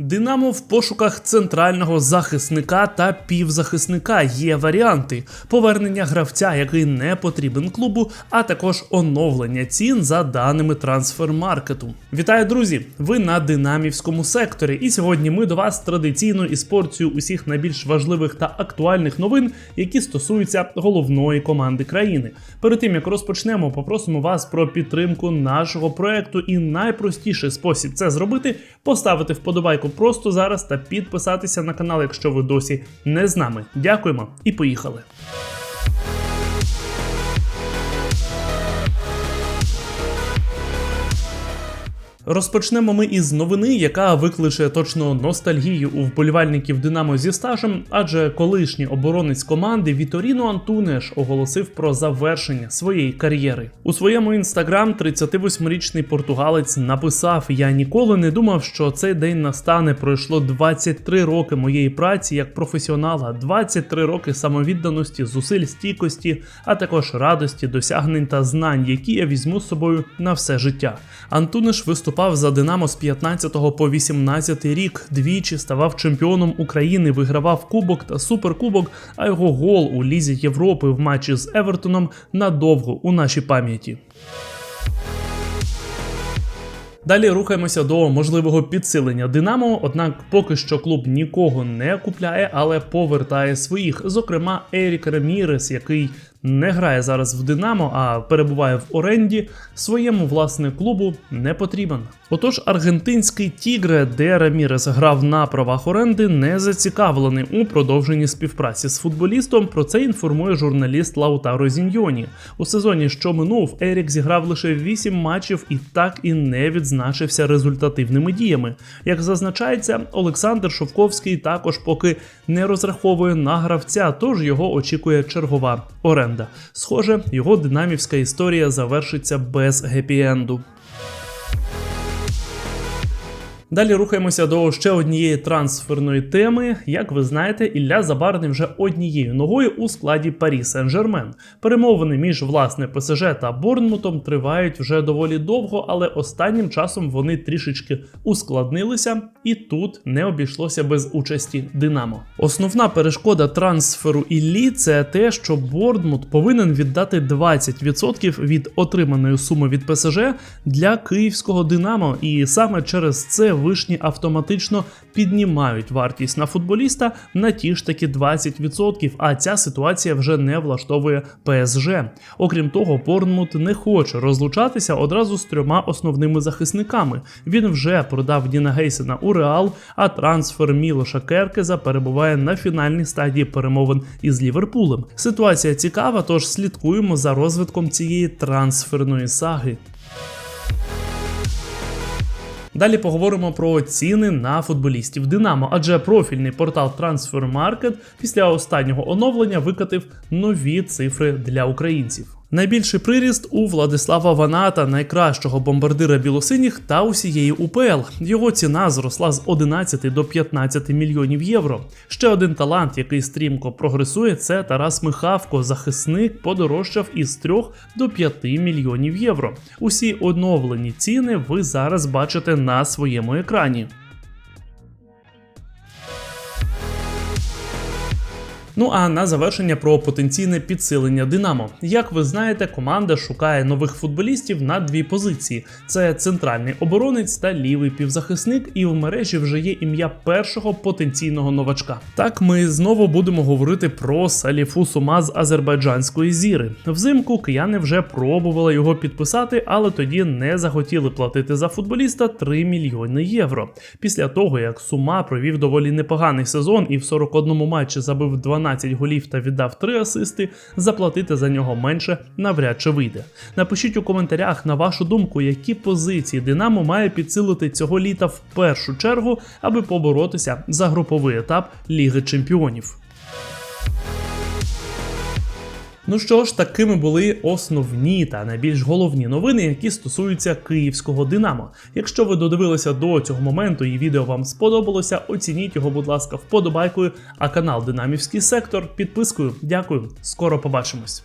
Динамо в пошуках центрального захисника та півзахисника є варіанти повернення гравця, який не потрібен клубу, а також оновлення цін за даними трансфермаркету. Вітаю, друзі! Ви на динамівському секторі, і сьогодні ми до вас традиційно із порцією усіх найбільш важливих та актуальних новин, які стосуються головної команди країни. Перед тим як розпочнемо, попросимо вас про підтримку нашого проекту. І найпростіший спосіб це зробити поставити вподобайку просто зараз та підписатися на канал, якщо ви досі не з нами. Дякуємо і поїхали. Розпочнемо ми із новини, яка викличе точно ностальгію у вболівальників Динамо зі стажем, адже колишній оборонець команди Віторіно Антунеш оголосив про завершення своєї кар'єри. У своєму інстаграм 38-річний португалець написав: Я ніколи не думав, що цей день настане. Пройшло 23 роки моєї праці як професіонала, 23 роки самовідданості, зусиль стійкості, а також радості, досягнень та знань, які я візьму з собою на все життя. Антунеш виступав за Динамо з 15 по 18 рік. Двічі ставав чемпіоном України, вигравав кубок та суперкубок. А його гол у лізі Європи в матчі з Евертоном надовго у нашій пам'яті. Далі рухаємося до можливого підсилення Динамо. Однак поки що клуб нікого не купляє, але повертає своїх. Зокрема, Ерік Ремірес, який не грає зараз в Динамо, а перебуває в оренді, своєму власне клубу не потрібен. Отож, аргентинський Тігре, де Рамірес грав на правах оренди, не зацікавлений у продовженні співпраці з футболістом. Про це інформує журналіст Лаутаро Зіньйоні. У сезоні, що минув, Ерік зіграв лише 8 матчів і так і не відзначився результативними діями. Як зазначається, Олександр Шовковський також поки не розраховує на гравця, тож його очікує чергова оренда. Схоже, його динамівська історія завершиться без гепі-енду. Далі рухаємося до ще однієї трансферної теми. Як ви знаєте, Ілля Забарний вже однією ногою у складі Парі Сен-Жермен. Перемовини між власне ПСЖ та Борнмутом тривають вже доволі довго, але останнім часом вони трішечки ускладнилися, і тут не обійшлося без участі Динамо. Основна перешкода трансферу Іллі це те, що Борнмут повинен віддати 20% від отриманої суми від ПСЖ для київського Динамо, і саме через це вишні автоматично піднімають вартість на футболіста на ті ж таки 20%, а ця ситуація вже не влаштовує ПСЖ. Окрім того, Борнмут не хоче розлучатися одразу з трьома основними захисниками. Він вже продав Діна Гейсена Реал, а трансфер Мілоша Керкеза перебуває на фінальній стадії перемовин із Ліверпулем. Ситуація цікава, тож слідкуємо за розвитком цієї трансферної саги. Далі поговоримо про ціни на футболістів Динамо, адже профільний портал Transfermarkt після останнього оновлення викатив нові цифри для українців. Найбільший приріст у Владислава Ваната, найкращого бомбардира білосиніх та усієї УПЛ. Його ціна зросла з 11 до 15 мільйонів євро. Ще один талант, який стрімко прогресує, це Тарас Михавко. Захисник подорожчав із 3 до 5 мільйонів євро. Усі оновлені ціни ви зараз бачите на своєму екрані. Ну а на завершення про потенційне підсилення Динамо. Як ви знаєте, команда шукає нових футболістів на дві позиції: це центральний оборонець та лівий півзахисник, і в мережі вже є ім'я першого потенційного новачка. Так, ми знову будемо говорити про Саліфу Сума з азербайджанської зіри. Взимку кияни вже пробували його підписати, але тоді не захотіли платити за футболіста 3 мільйони євро. Після того як Сума провів доволі непоганий сезон і в 41 матчі забив 12 12 голів та віддав 3 асисти, заплатити за нього менше навряд чи вийде. Напишіть у коментарях на вашу думку, які позиції Динамо має підсилити цього літа в першу чергу, аби поборотися за груповий етап Ліги Чемпіонів. Ну що ж, такими були основні та найбільш головні новини, які стосуються київського Динамо. Якщо ви додивилися до цього моменту і відео вам сподобалося, оцініть його, будь ласка, вподобайкою, а канал Динамівський сектор підпискою. Дякую, скоро побачимось.